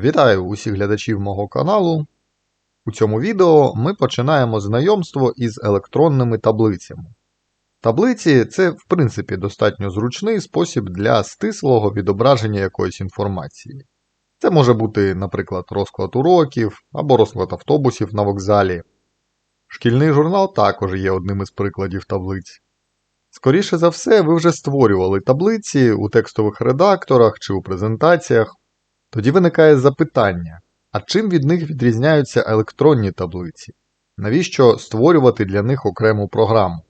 Вітаю усіх глядачів мого каналу. У цьому відео ми починаємо знайомство із електронними таблицями. Таблиці це, в принципі, достатньо зручний спосіб для стислого відображення якоїсь інформації. Це може бути, наприклад, розклад уроків або розклад автобусів на вокзалі. Шкільний журнал також є одним із прикладів таблиць. Скоріше за все, ви вже створювали таблиці у текстових редакторах чи у презентаціях. Тоді виникає запитання, а чим від них відрізняються електронні таблиці? Навіщо створювати для них окрему програму?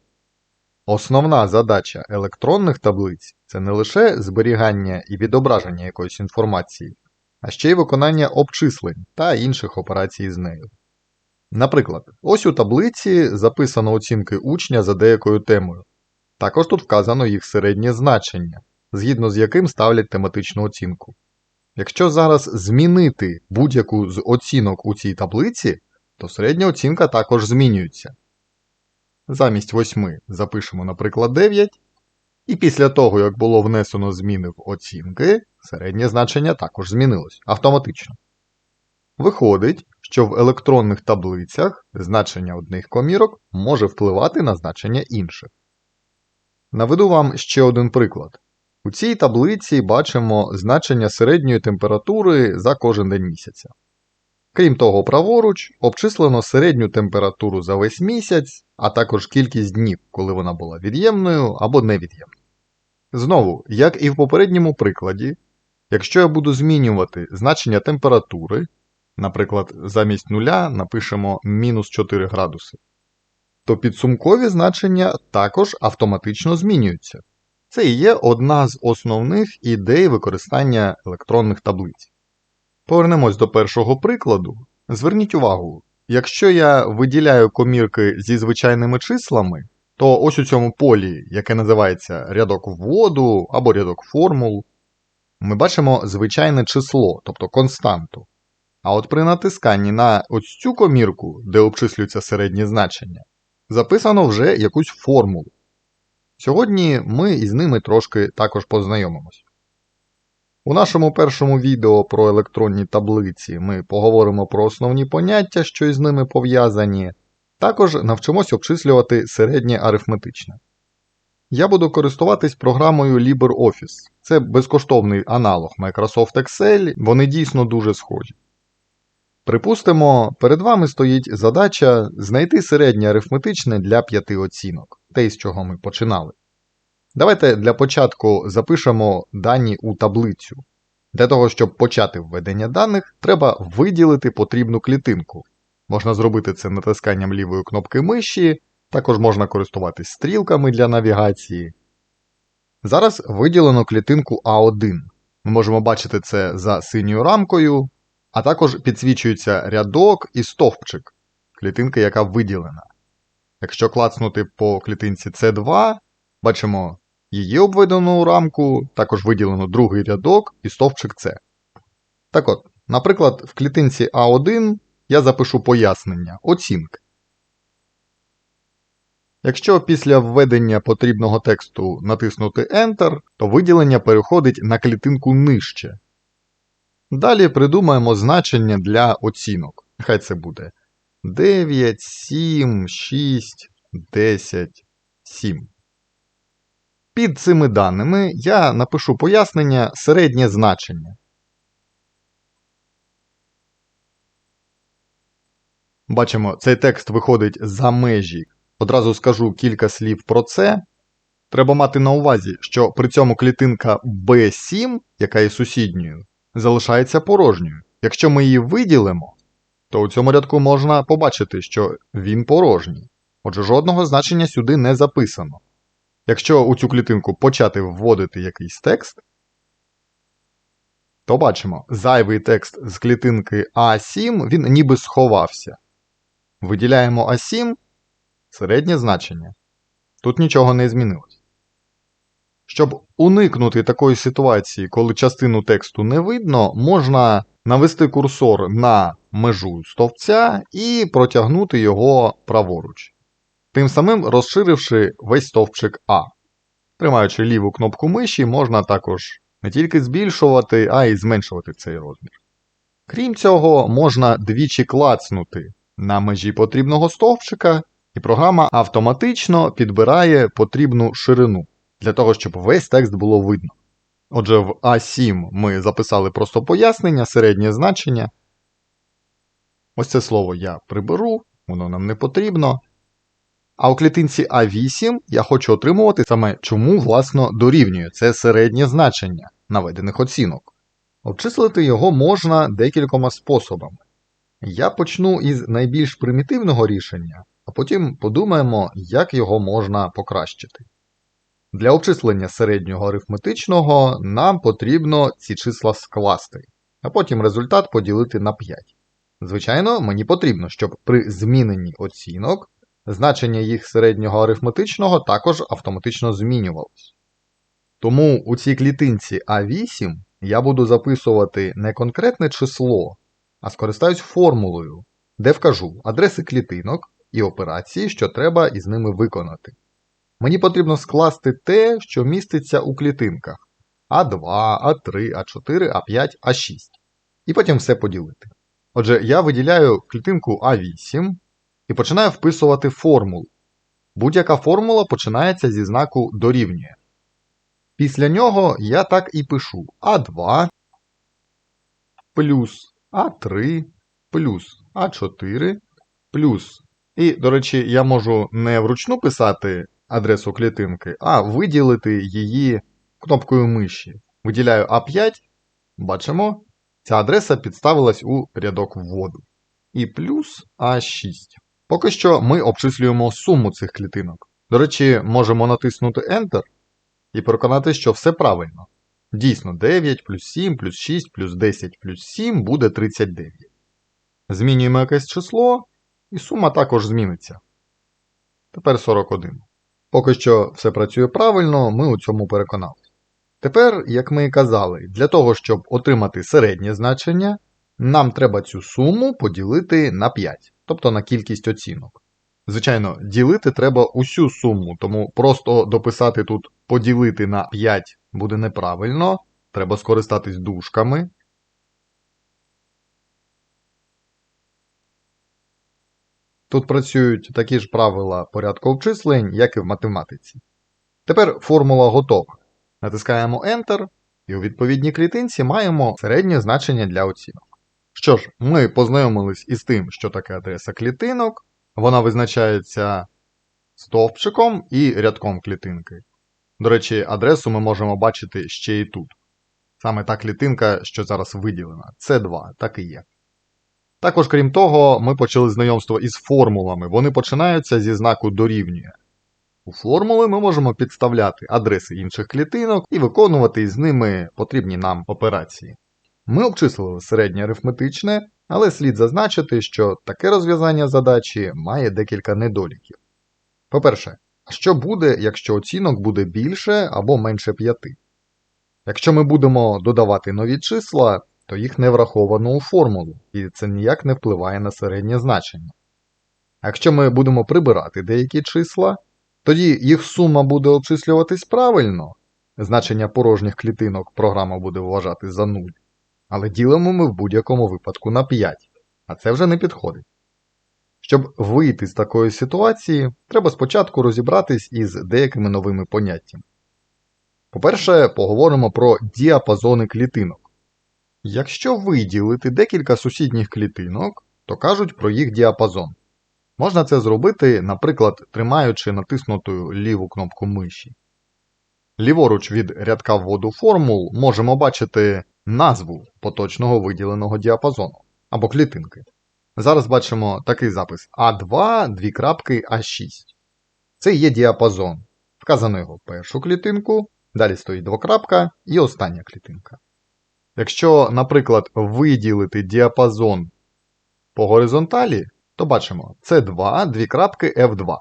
Основна задача електронних таблиць це не лише зберігання і відображення якоїсь інформації, а ще й виконання обчислень та інших операцій з нею. Наприклад, ось у таблиці записано оцінки учня за деякою темою. Також тут вказано їх середнє значення, згідно з яким ставлять тематичну оцінку. Якщо зараз змінити будь-яку з оцінок у цій таблиці, то середня оцінка також змінюється. Замість 8 запишемо, наприклад, 9, і після того, як було внесено зміни в оцінки, середнє значення також змінилось автоматично. Виходить, що в електронних таблицях значення одних комірок може впливати на значення інших. Наведу вам ще один приклад. У цій таблиці бачимо значення середньої температури за кожен день місяця. Крім того, праворуч обчислено середню температуру за весь місяць, а також кількість днів, коли вона була від'ємною або невід'ємною. Знову, як і в попередньому прикладі, якщо я буду змінювати значення температури, наприклад, замість нуля напишемо мінус 4 градуси, то підсумкові значення також автоматично змінюються. Це і є одна з основних ідей використання електронних таблиць. Повернемось до першого прикладу. Зверніть увагу, якщо я виділяю комірки зі звичайними числами, то ось у цьому полі, яке називається рядок вводу або рядок формул, ми бачимо звичайне число, тобто константу. А от при натисканні на ось цю комірку, де обчислюється середнє значення, записано вже якусь формулу. Сьогодні ми із ними трошки також познайомимось. У нашому першому відео про електронні таблиці ми поговоримо про основні поняття, що із ними пов'язані, також навчимось обчислювати середнє арифметичне. Я буду користуватись програмою LibreOffice. Це безкоштовний аналог Microsoft Excel, вони дійсно дуже схожі. Припустимо, перед вами стоїть задача знайти середнє арифметичне для п'яти оцінок, те, з чого ми починали. Давайте для початку запишемо дані у таблицю. Для того, щоб почати введення даних, треба виділити потрібну клітинку. Можна зробити це натисканням лівої кнопки миші, також можна користуватись стрілками для навігації. Зараз виділено клітинку А1. Ми можемо бачити це за синьою рамкою, а також підсвічується рядок і стовпчик, клітинка, яка виділена. Якщо клацнути по клітинці С2, бачимо її обведену рамку, також виділено другий рядок і стовпчик С. Так от, наприклад, в клітинці А1 я запишу пояснення, оцінки. Якщо після введення потрібного тексту натиснути Enter, то виділення переходить на клітинку нижче. Далі придумаємо значення для оцінок. Нехай це буде 9, 7, 6, 10, 7. Під цими даними я напишу пояснення середнє значення. Бачимо, цей текст виходить за межі. Одразу скажу кілька слів про це. Треба мати на увазі, що при цьому клітинка B7, яка є сусідньою, залишається порожньою. Якщо ми її виділимо, то у цьому рядку можна побачити, що він порожній. Отже, жодного значення сюди не записано. Якщо у цю клітинку почати вводити якийсь текст, то бачимо, зайвий текст з клітинки А7 він ніби сховався. Виділяємо А7 середнє значення. Тут нічого не змінилось. Щоб уникнути такої ситуації, коли частину тексту не видно, можна навести курсор на межу стовпця і протягнути його праворуч. Тим самим розширивши весь стовпчик А. Тримаючи ліву кнопку миші, можна також не тільки збільшувати, а й зменшувати цей розмір. Крім цього, можна двічі клацнути на межі потрібного стовпчика, і програма автоматично підбирає потрібну ширину для того, щоб весь текст було видно. Отже, в А7 ми записали просто пояснення, середнє значення. Ось це слово я приберу, воно нам не потрібно. А у клітинці А8 я хочу отримувати саме чому, власно, дорівнює це середнє значення наведених оцінок. Обчислити його можна декількома способами. Я почну із найбільш примітивного рішення, а потім подумаємо, як його можна покращити. Для обчислення середнього арифметичного нам потрібно ці числа скласти, а потім результат поділити на 5. Звичайно, мені потрібно, щоб при зміненні оцінок значення їх середнього арифметичного також автоматично змінювалось. Тому у цій клітинці А8 я буду записувати не конкретне число, а скористаюсь формулою, де вкажу адреси клітинок і операції, що треба із ними виконати. Мені потрібно скласти те, що міститься у клітинках А2, А3, А4, А5, А6. І потім все поділити. Отже, я виділяю клітинку А8 і починаю вписувати формулу. Будь-яка формула починається зі знаку дорівнює. Після нього я так і пишу А2 плюс А3 плюс А4 плюс. І, до речі, я можу не вручну писати адресу клітинки, а виділити її кнопкою миші. Виділяю А5, бачимо, ця адреса підставилась у рядок вводу. І плюс А6. Поки що ми обчислюємо суму цих клітинок. До речі, можемо натиснути Enter і переконати, що все правильно. Дійсно, 9 плюс 7 плюс 6 плюс 10 плюс 7 буде 39. Змінюємо якесь число, і сума також зміниться. Тепер 41. Поки що все працює правильно, ми у цьому переконалися. Тепер, як ми і казали, для того, щоб отримати середнє значення, нам треба цю суму поділити на 5, тобто на кількість оцінок. Звичайно, ділити треба усю суму, тому просто дописати тут поділити на 5 буде неправильно, треба скористатись дужками. Тут працюють такі ж правила порядку обчислень, як і в математиці. Тепер формула готова. Натискаємо Enter, і у відповідній клітинці маємо середнє значення для оцінок. Що ж, ми познайомились із тим, що таке адреса клітинок. Вона визначається стовпчиком і рядком клітинки. До речі, адресу ми можемо бачити ще і тут. Саме та клітинка, що зараз виділена. Це 2, так і є. Також, крім того, ми почали знайомство із формулами. Вони починаються зі знаку дорівнює. У формули ми можемо підставляти адреси інших клітинок і виконувати із ними потрібні нам операції. Ми обчислили середнє арифметичне, але слід зазначити, що таке розв'язання задачі має декілька недоліків. По-перше, що буде, якщо оцінок буде більше або менше 5? Якщо ми будемо додавати нові числа, то їх не враховано у формулу, і це ніяк не впливає на середнє значення. Якщо ми будемо прибирати деякі числа, тоді їх сума буде обчислюватись правильно, значення порожніх клітинок програма буде вважати за 0, але ділимо ми в будь-якому випадку на 5, а це вже не підходить. Щоб вийти з такої ситуації, треба спочатку розібратись із деякими новими поняттями. По-перше, поговоримо про діапазони клітинок. Якщо виділити декілька сусідніх клітинок, то кажуть про їх діапазон. Можна це зробити, наприклад, тримаючи натиснутою ліву кнопку миші. Ліворуч від рядка вводу формул можемо бачити назву поточного виділеного діапазону або клітинки. Зараз бачимо такий запис А2 А6. Це є діапазон. Вказано його першу клітинку, далі стоїть двокрапка і остання клітинка. Якщо, наприклад, виділити діапазон по горизонталі, то бачимо C2 дві крапки F2.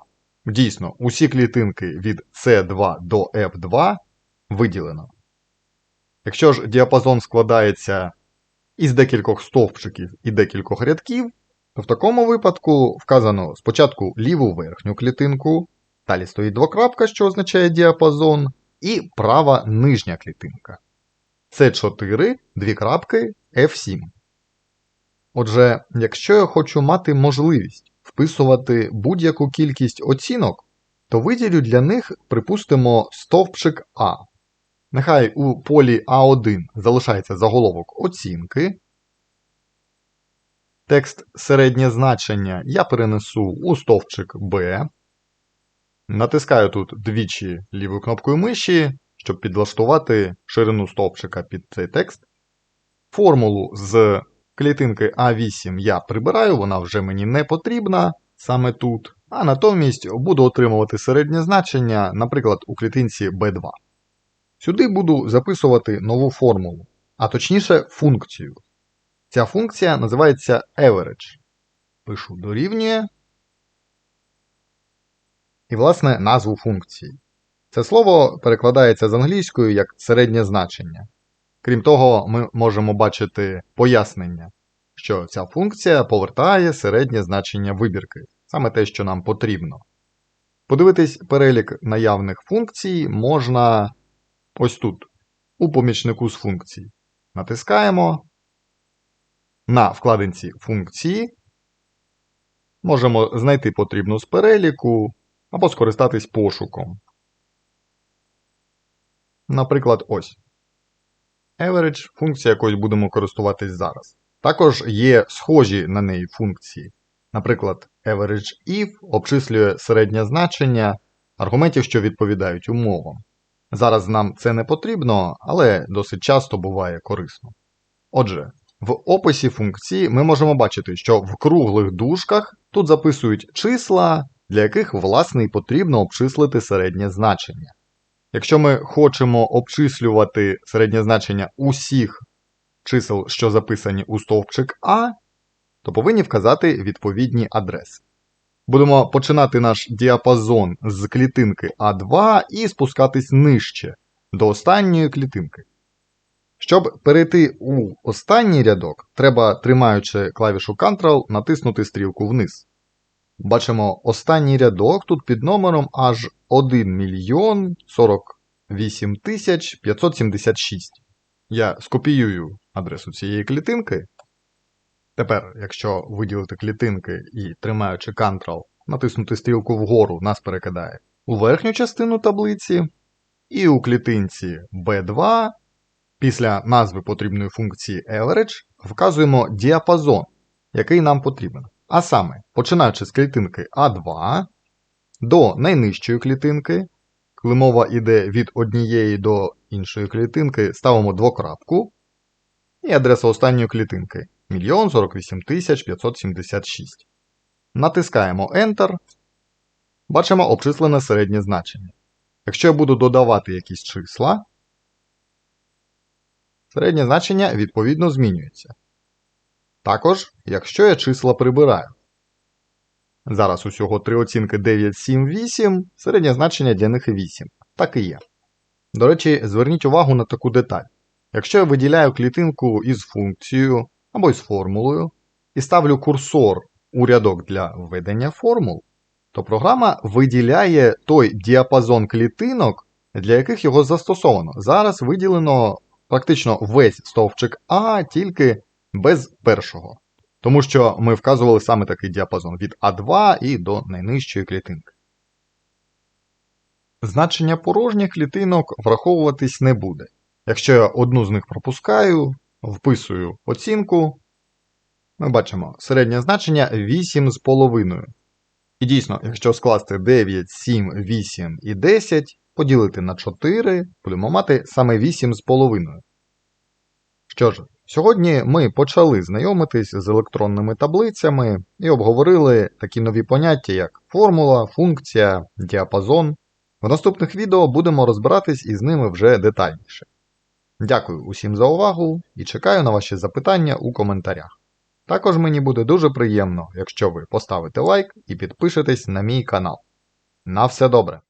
Дійсно, усі клітинки від C2 до F2 виділено. Якщо ж діапазон складається із декількох стовпчиків і декількох рядків, то в такому випадку вказано спочатку ліву верхню клітинку, далі стоїть двокрапка, що означає діапазон, і права нижня клітинка. С4 дві крапки F7. Отже, якщо я хочу мати можливість вписувати будь-яку кількість оцінок, то виділю для них, припустимо, стовпчик А. Нехай у полі А1 залишається заголовок оцінки. Текст середнє значення я перенесу у стовпчик Б. Натискаю тут двічі лівою кнопкою миші, щоб підлаштувати ширину стовпчика під цей текст. Формулу з клітинки А8 я прибираю, вона вже мені не потрібна саме тут. А натомість буду отримувати середнє значення, наприклад, у клітинці B2. Сюди буду записувати нову формулу, а точніше функцію. Ця функція називається average. Пишу дорівнює. І, власне, назву функції. Це слово перекладається з англійською як середнє значення. Крім того, ми можемо бачити пояснення, що ця функція повертає середнє значення вибірки, саме те, що нам потрібно. Подивитись перелік наявних функцій можна ось тут, у помічнику з функцій. Натискаємо на вкладинці функції. Можемо знайти потрібну з переліку або скористатись пошуком. Наприклад, ось. Average функція якою будемо користуватись зараз. Також є схожі на неї функції. Наприклад, average if обчислює середнє значення аргументів, що відповідають умовам. Зараз нам це не потрібно, але досить часто буває корисно. Отже, в описі функції ми можемо бачити, що в круглих дужках тут записують числа, для яких власне потрібно обчислити середнє значення. Якщо ми хочемо обчислювати середнє значення усіх чисел, що записані у стовпчик А, то повинні вказати відповідні адреси. Будемо починати наш діапазон з клітинки А2 і спускатись нижче до останньої клітинки. Щоб перейти у останній рядок, треба, тримаючи клавішу Ctrl, натиснути стрілку вниз. Бачимо останній рядок тут під номером аж 1 мільйон 48 тисяч 576. Я скопіюю адресу цієї клітинки. Тепер, якщо виділити клітинки і тримаючи Ctrl, натиснути стрілку вгору, нас перекидає у верхню частину таблиці, і у клітинці B2 після назви потрібної функції average вказуємо діапазон, який нам потрібен. А саме, починаючи з клітинки А2 до найнижчої клітинки, коли мова йде від однієї до іншої клітинки, ставимо двокрапку, і адреса останньої клітинки 1 48 576. Натискаємо Enter. Бачимо обчислене середнє значення. Якщо я буду додавати якісь числа, середнє значення відповідно змінюється. Також, якщо я числа прибираю. Зараз усього три оцінки 9, 7, 8, середнє значення для них 8. Так і є. До речі, зверніть увагу на таку деталь. Якщо я виділяю клітинку із функцією або із формулою і ставлю курсор у рядок для введення формул, то програма виділяє той діапазон клітинок, для яких його застосовано. Зараз виділено практично весь стовпчик А, тільки без першого. Тому що ми вказували саме такий діапазон від А2 і до найнижчої клітинки. Значення порожніх клітинок враховуватись не буде. Якщо я одну з них пропускаю, вписую оцінку, ми бачимо середнє значення 8,5. І дійсно, якщо скласти 9, 7, 8 і 10, поділити на 4, будемо мати саме 8,5. Що ж, сьогодні ми почали знайомитись з електронними таблицями і обговорили такі нові поняття, як формула, функція, діапазон. В наступних відео будемо розбиратись із ними вже детальніше. Дякую усім за увагу і чекаю на ваші запитання у коментарях. Також мені буде дуже приємно, якщо ви поставите лайк і підпишетесь на мій канал. На все добре!